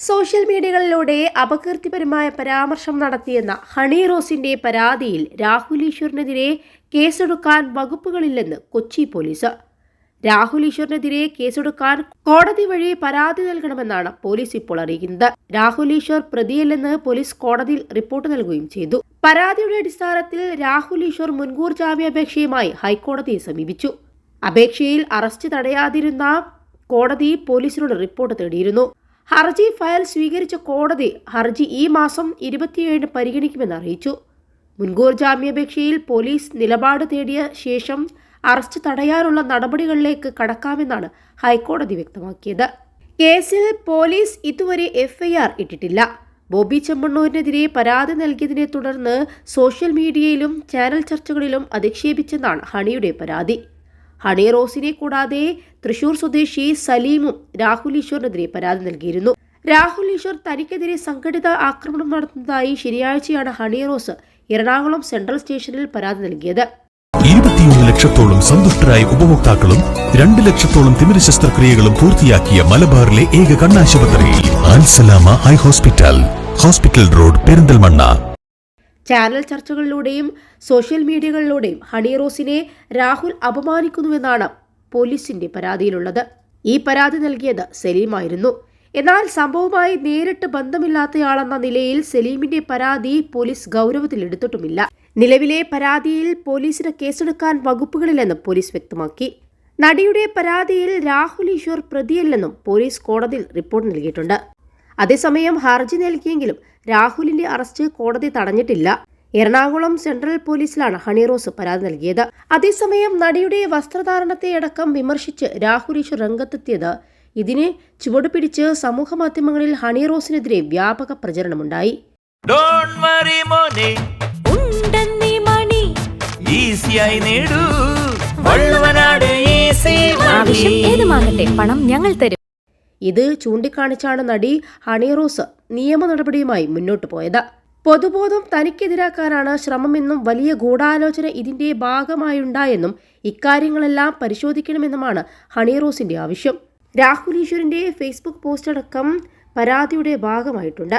Social മീഡിയകളിലൂടെ അപകീർത്തിപരമായ പരാമർശം നടത്തിയെന്ന honey റോസിന്റെ പരാതിയിൽ രാഹുൽ ഈശ്വറിനെതിരെ കേസെടുക്കാൻ വകുപ്പുകളില്ലെന്ന് കൊച്ചി പോലീസ്. രാഹുൽ ഈശ്വറിനെതിരെ കേസെടുക്കാൻ കോടതി വഴി പരാതി നൽകണമെന്നാണ് പോലീസ് ഇപ്പോൾ അറിയിക്കുന്നത്. രാഹുൽ ഈശ്വർ പ്രതിയല്ലെന്ന് പോലീസ് കോടതിയിൽ റിപ്പോർട്ട് നൽകുകയും ചെയ്തു. പരാതിയുടെ അടിസ്ഥാനത്തിൽ രാഹുൽ ഈശ്വർ മുൻകൂർ ജാമ്യാപേക്ഷയുമായി ഹൈക്കോടതിയെ സമീപിച്ചു. അപേക്ഷയിൽ അറസ്റ്റ് തടയാതിരുന്ന കോടതി പോലീസിനോട് റിപ്പോർട്ട് തേടിയിരുന്നു. ഹർജി ഫയൽ സ്വീകരിച്ച കോടതി ഹർജി ഈ മാസം ഇരുപത്തിയേഴിന് പരിഗണിക്കുമെന്ന് അറിയിച്ചു. മുൻകൂർ ജാമ്യാപേക്ഷയിൽ പോലീസ് നിലപാട് തേടിയ ശേഷം അറസ്റ്റ് തടയാനുള്ള നടപടികളിലേക്ക് കടക്കാമെന്നാണ് ഹൈക്കോടതി വ്യക്തമാക്കിയത്. കേസിൽ പോലീസ് ഇതുവരെ എഫ്ഐആർ ഇട്ടിട്ടില്ല. ബോബി ചെമ്മണ്ണൂരിനെതിരെ പരാതി നൽകിയതിനെ തുടർന്ന് സോഷ്യൽ മീഡിയയിലും ചാനൽ ചർച്ചകളിലും അധിക്ഷേപിച്ചെന്നാണ് ഹണിയുടെ പരാതി. ഹണി റോസിനെ കൂടാതെ തൃശൂർ സ്വദേശി സലീമും രാഹുൽ ഈശ്വറിനെതിരെ പരാതി നൽകിയിരുന്നു. രാഹുൽ ഈശ്വർ തനിക്കെതിരെ സംഘടിത ആക്രമണം നടത്തുന്നതായി ശനിയാഴ്ചയാണ് ഹണി റോസ് എറണാകുളം സെൻട്രൽ സ്റ്റേഷനിൽ പരാതി നൽകിയത്. ഇരുപത്തിയൊന്ന് ലക്ഷത്തോളം സന്തുഷ്ടരായ ഉപഭോക്താക്കളും രണ്ട് ലക്ഷത്തോളം തിമിര ശസ്ത്രക്രിയകളും പൂർത്തിയാക്കിയ മലബാറിലെ ഏക കണ്ണാശുപത്രി hospital hospital road Perinthalmanna. Channel ചർച്ചകളിലൂടെയും social മീഡിയകളിലൂടെയും ഹണി റോസിനെ രാഹുൽ അപമാനിക്കുന്നുവെന്നാണ് പോലീസിന്റെ പരാതിയിലുള്ളത്. ഈ പരാതി നൽകിയത് സലീമായിരുന്നു. എന്നാൽ സംഭവവുമായി നേരിട്ട് ബന്ധമില്ലാത്തയാളെന്ന നിലയിൽ സലീമിന്റെ പരാതി പോലീസ് ഗൗരവത്തിലെടുത്തിട്ടുമില്ല നിലവിലെ പരാതിയിൽ പോലീസിന് കേസെടുക്കാൻ വകുപ്പുകളില്ലെന്ന് പോലീസ് വ്യക്തമാക്കി. നടിയുടെ പരാതിയിൽ രാഹുൽ ഈശ്വർ പ്രതിയല്ലെന്നും പോലീസ് കോടതിയിൽ റിപ്പോർട്ട് നൽകിയിട്ടുണ്ട്. അതേസമയം ഹർജി നൽകിയെങ്കിലും രാഹുലിന്റെ അറസ്റ്റ് കോടതി തടഞ്ഞിട്ടില്ല. എറണാകുളം സെൻട്രൽ പോലീസിലാണ് ഹണിറോസ് പരാതി നൽകിയത്. അതേസമയം നടിയുടെ വസ്ത്രധാരണത്തെയടക്കം വിമർശിച്ച് രാഹുൽ ഈശ്വർ രംഗത്തെത്തിയത്. ഇതിനെ ചുവടുപിടിച്ച് സമൂഹമാധ്യമങ്ങളിൽ ഹണിറോസിനെതിരെ വ്യാപക പ്രചരണമുണ്ടായി. ഡോണ്ട് വറി മോനെ. ഉണ്ടെന്നീ മണി. ഈസിയായി നേടൂ. വള്ളുവനാട് ഈസി ആവശ്യം ഏതുമാകട്ടെ പണം ഞങ്ങൾ തരും. ഇത് ചൂണ്ടിക്കാണിച്ചാണ് നടി ഹണിറോസ് നിയമ നടപടിയുമായി മുന്നോട്ടു പോയത്. പൊതുബോധം തനിക്കെതിരാക്കാനാണ് ശ്രമമെന്നും വലിയ ഗൂഢാലോചന ഇതിന്റെ ഭാഗമായുണ്ടായെന്നും ഇക്കാര്യങ്ങളെല്ലാം പരിശോധിക്കണമെന്നുമാണ് ഹണിറോസിന്റെ ആവശ്യം. രാഹുൽ ഈശ്വറിന്റെ ഫേസ്ബുക്ക് പോസ്റ്റ് അടക്കം പരാതിയുടെ ഭാഗമായിട്ടുണ്ട്.